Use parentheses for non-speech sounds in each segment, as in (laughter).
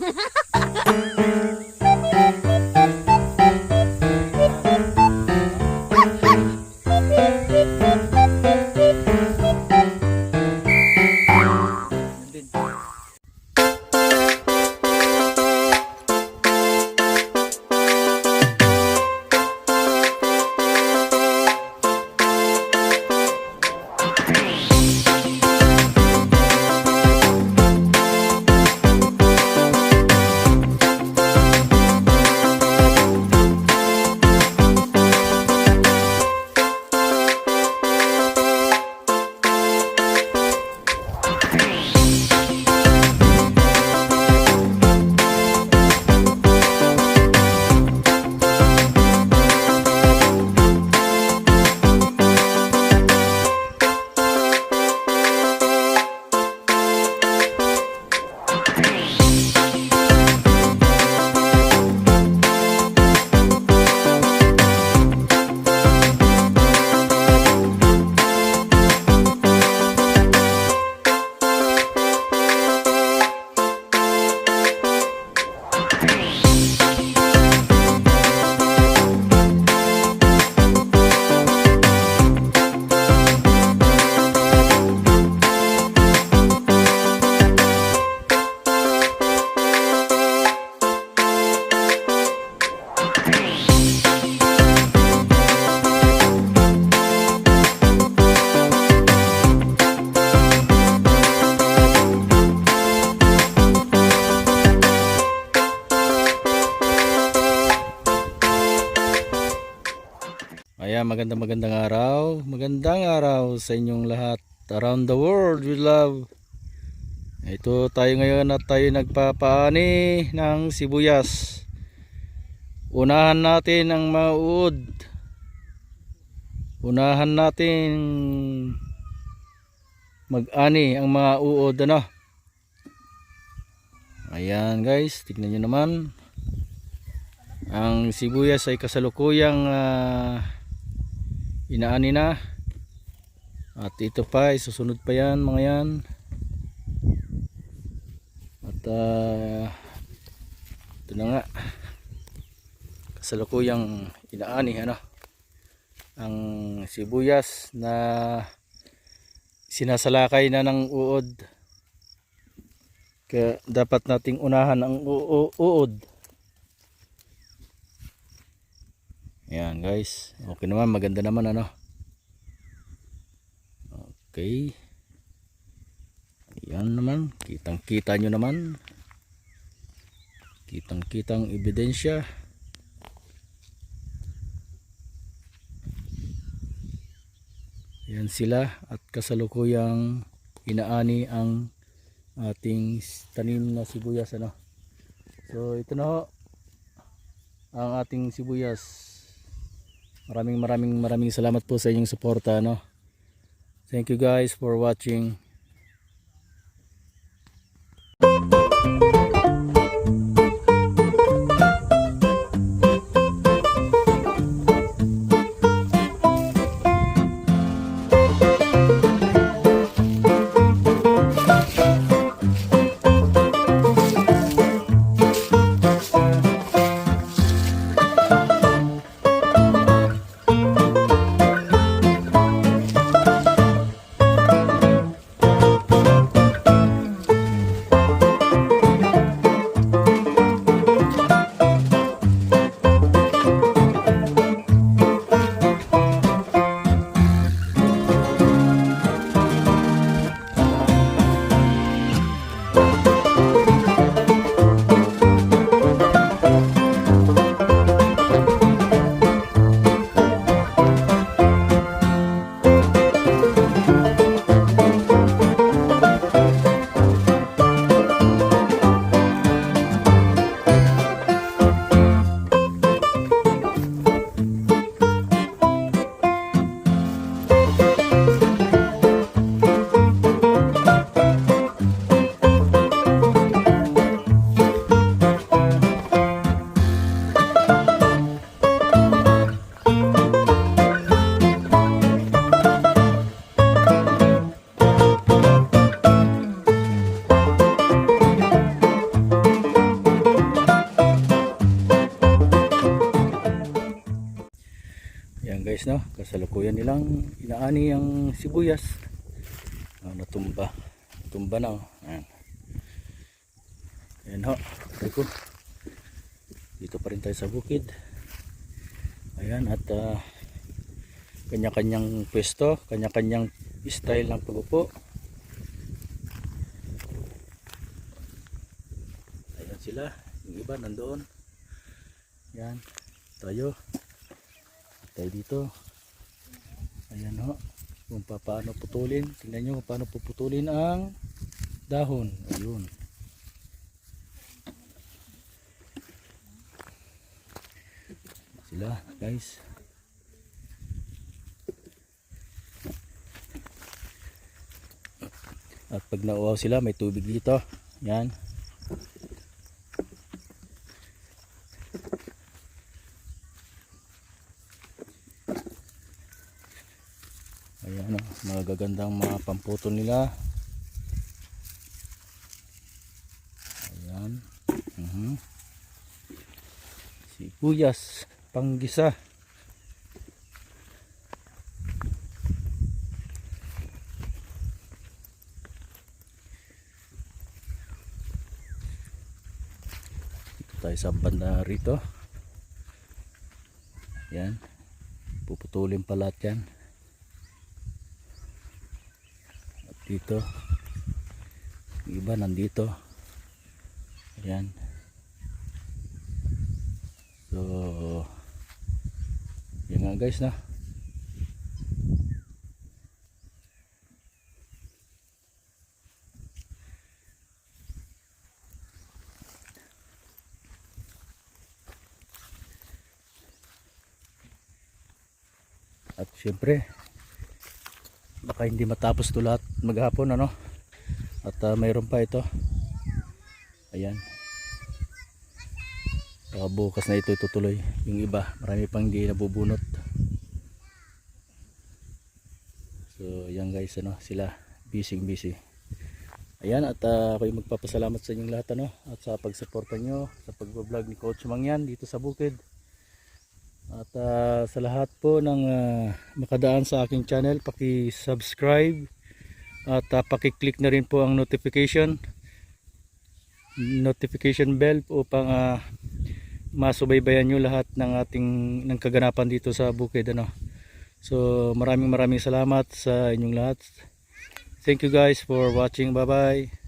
Ha ha ha ha! Magandang magandang araw. Magandang araw sa inyong lahat around the world with love. Ito tayo ngayon at tayo nagpapaani ng sibuyas. Unahan natin ang mga uod. Unahan natin mag-ani ang mga uod ano. Ayan guys, tignan nyo naman. Ang sibuyas ay kasalukuyang ah, inaani na. At ito pa isusunod pa yan mga yan. At ah, ito na nga. Kasalukuyang inaani ano? Ang sibuyas na sinasalakay na ng uod. Kaya dapat nating unahan ang uod Ayan guys. Okay naman. Maganda naman ano. Okay. Ayan naman. Kitang kita nyo naman. Kitang kitang ebidensya. Ayan sila at kasalukuyang inaani ang ating tanim na sibuyas ano. So ito na ho ang ating sibuyas Maraming maraming maraming salamat po sa inyong suporta no. Thank you guys for watching. Nilang inaani ang sibuyas. Ah, natumba. Natumba na oh. ayan. Ayan ho. Ko dito pa rin tayo sa bukid. Ayan at ah, kanya-kanyang pwesto kanya-kanyang style ng pagupo. Ayan sila yung iba nandoon. Yan tayo. Tayo dito ayan ho. Kung pa- paano putulin. Tingnan nyo paano puputulin ang dahon. Ayun. Sila guys. At pag nauwaw sila may tubig dito. Yan Ayan o, mga gagandang mga pamputol nila. Ayan. Mhm. Sibuyas, panggisa. Dito tayo sa banda rito. Yan. Puputulin pa lahat yan. At dito. Iba nandito. Ayan. So, yan nga guys na. At syempre, baka hindi matapos to lahat maghapon ano. At ah, mayroon pa ito. Ayan. Baka bukas na ito itutuloy. Yung iba, marami pang hindi nabubunot. So, yan guys, ano, sila busy busy. Ayan, at uh, ako'y magpapasalamat sa inyong lahat ano, at sa pagsuporta nyo sa pag-vlog ni Coach Mangyan dito sa Bukid. At ah, sa lahat po ng ah, makadaan sa aking channel, paki-subscribe at uh, paki-click na rin po ang notification notification bell upang ah, masubaybayan nyo lahat ng ating ng kaganapan dito sa bukid ano. So maraming maraming salamat sa inyong lahat. Thank you guys for watching. Bye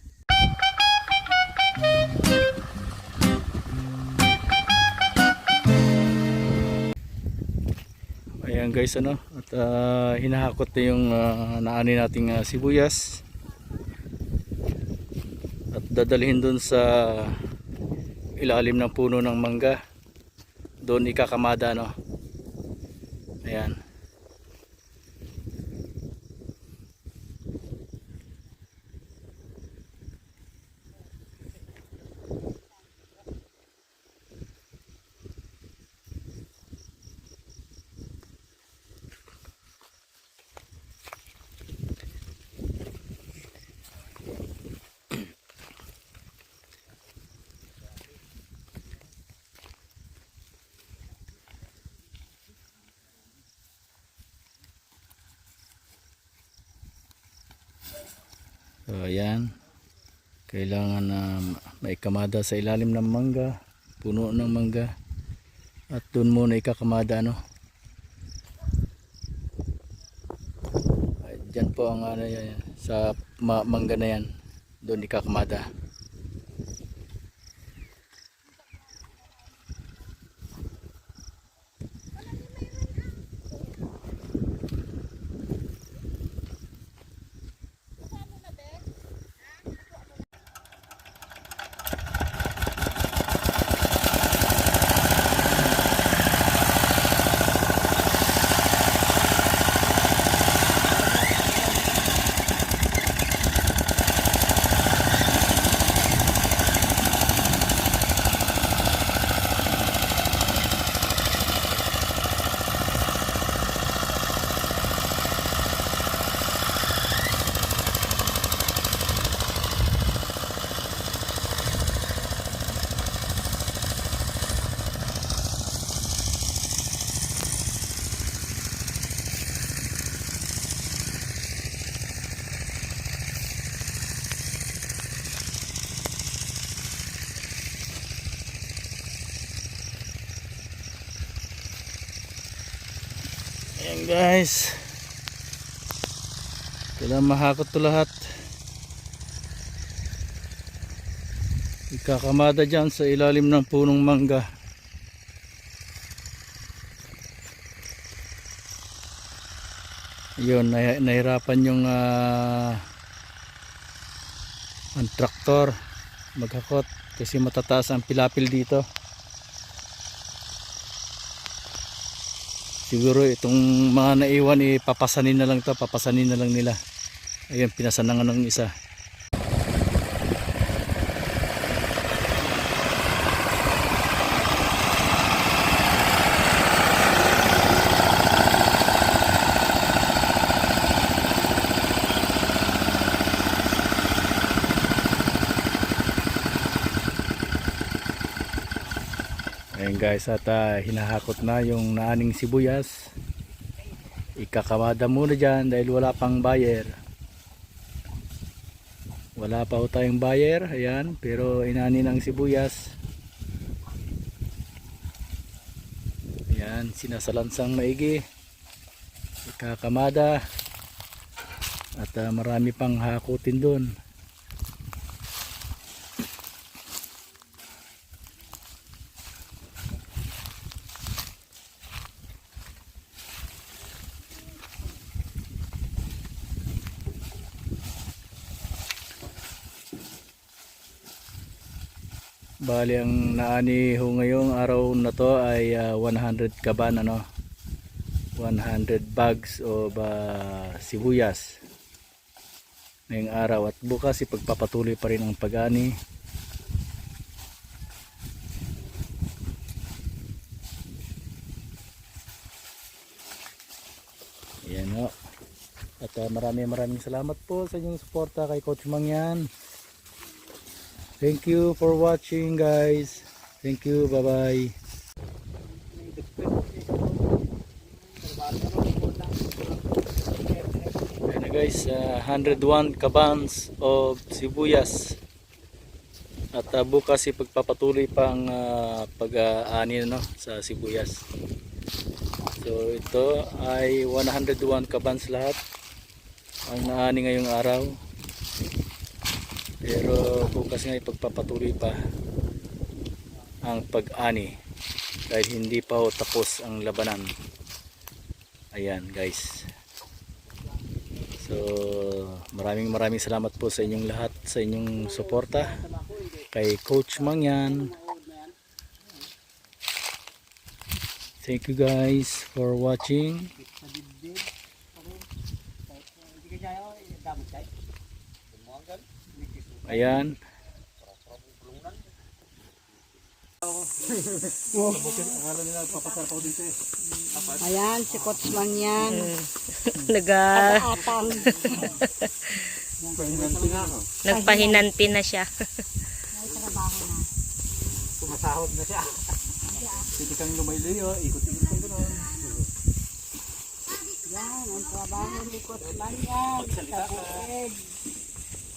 Ayan guys ano? At ah, hinahakot na yung ah, naani nating ah, sibuyas. At dadalhin dun sa ilalim ng puno ng mangga. Doon ikakamada no? Ayan So ayan. Kailangan na maikamada sa ilalim ng mangga, puno ng mangga. At doon muna ikakamada no. Ay, Diyan po ang ano yan, sa ma- mangga na yan. Doon ikakamada. Ayan guys. Kailangan mahakot to lahat. Ikakamada dyan sa ilalim ng punong mangga. Yun, nahi- nahirapan yung ah, ang traktor maghakot kasi matataas ang pilapil dito. Siguro itong mga naiwan eh, papasanin na lang to, papasanin na lang nila. Ayun, pinasan na nga ng isa. Ayan guys, at ah, hinahakot na yung naaning sibuyas. Ikakamada muna dyan dahil wala pang buyer. Wala pa ho tayong buyer, ayan, pero inani ng sibuyas. Ayan, sinasalansang maigi. Ikakamada. At ah, marami pang hakutin doon. Bali ang naani ho ngayong araw na to ay ah, 100 kaban ano 100 bags o ba sibuyas ngayong araw at bukas ipagpapatuloy pa rin ang pag-ani Ayan ho. At ah, maraming maraming salamat po sa inyong suporta kay Coach Mangyan. Thank you for watching guys. Thank you. Bye bye. Ayan guys, ah, 101 kabans of sibuyas. At ah, bukas ipagpapatuloy pa ang ah, pag-aani no, sa sibuyas. So ito ay 101 kabans lahat ang naani ngayong araw. Pero bukas nga ipagpapatuloy pa ang pag-ani dahil hindi pa ho tapos ang labanan. Ayan guys. So maraming maraming salamat po sa inyong lahat sa inyong suporta kay Coach Mangyan. Thank you guys for watching. Ayan. Ayan, si Coach man yan. (laughs) Naga, Atang. nagpahinanti na siya. May trabaho na. Sumasahod na siya. Hindi kang lumaylayo, ikot-ikot ka gano'n. Yan, ang trabaho ni Coach man yan. Sa buod.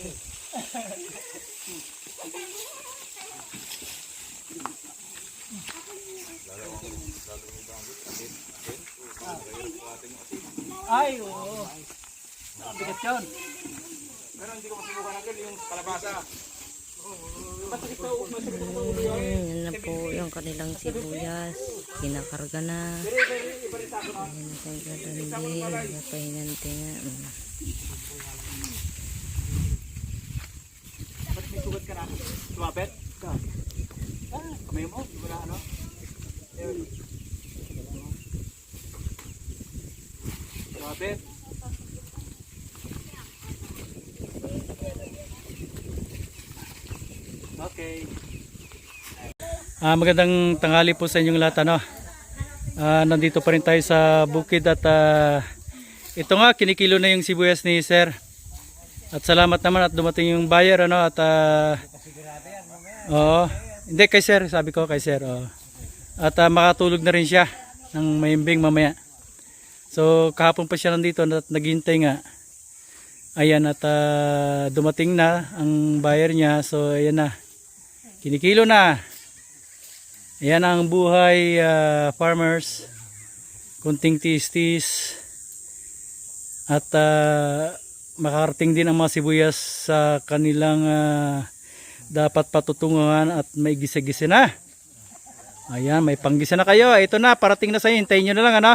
Ay, oo. Bigat yun. Ayan na po yung kanilang sibuyas. Kinakarga na. Ayan na sa dadandi. Napahinanti nga. Mm. Ka na? Tumapit? Ka. Ah, kamay mo? Wala ano? Ayun. Tumapit? Okay. Ah, magandang tanghali po sa inyong lahat ano. Ah, nandito pa rin tayo sa bukid at ah, ito nga kinikilo na yung sibuyas ni Sir. At salamat naman at dumating yung buyer ano at ah, Oo. Hindi kay Sir, sabi ko kay Sir. oo. At ah, makatulog na rin siya ng mahimbing mamaya. So kahapon pa siya nandito at naghintay nga. Ayan at ah, dumating na ang buyer niya. So ayan na. Kinikilo na. Ayan ang buhay ah, farmers. Kunting tis-tis. At ah, makarating din ang mga sibuyas sa kanilang ah, dapat patutunguhan at may gisa-gisa na. Ayan, may panggisa na kayo. Ito na, parating na sa inyo. Hintayin nyo na lang, ano?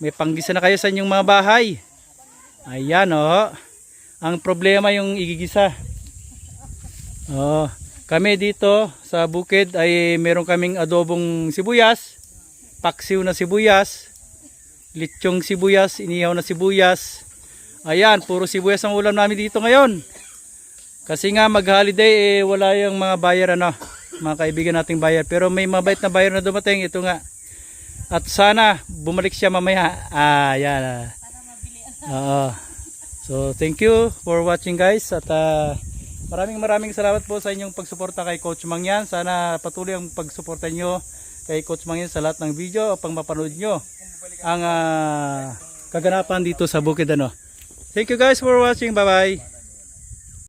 May panggisa na kayo sa inyong mga bahay. Ayan, oh. Ang problema yung igigisa. Oh, kami dito sa bukid ay meron kaming adobong sibuyas, paksiw na sibuyas, litsyong sibuyas, inihaw na sibuyas. Ayan, puro sibuyas ang ulam namin dito ngayon. Kasi nga mag-holiday eh wala yung mga buyer ano, mga kaibigan nating buyer. Pero may mabait na buyer na dumating, ito nga. At sana bumalik siya mamaya. Ah, yan. ah. Oo. So, thank you for watching guys at ah, maraming maraming salamat po sa inyong pagsuporta kay Coach Mangyan. Sana patuloy ang pagsuporta nyo kay Coach Mangyan sa lahat ng video upang mapanood nyo ang ah, kaganapan dito sa Bukid ano. Thank you guys for watching. Bye-bye.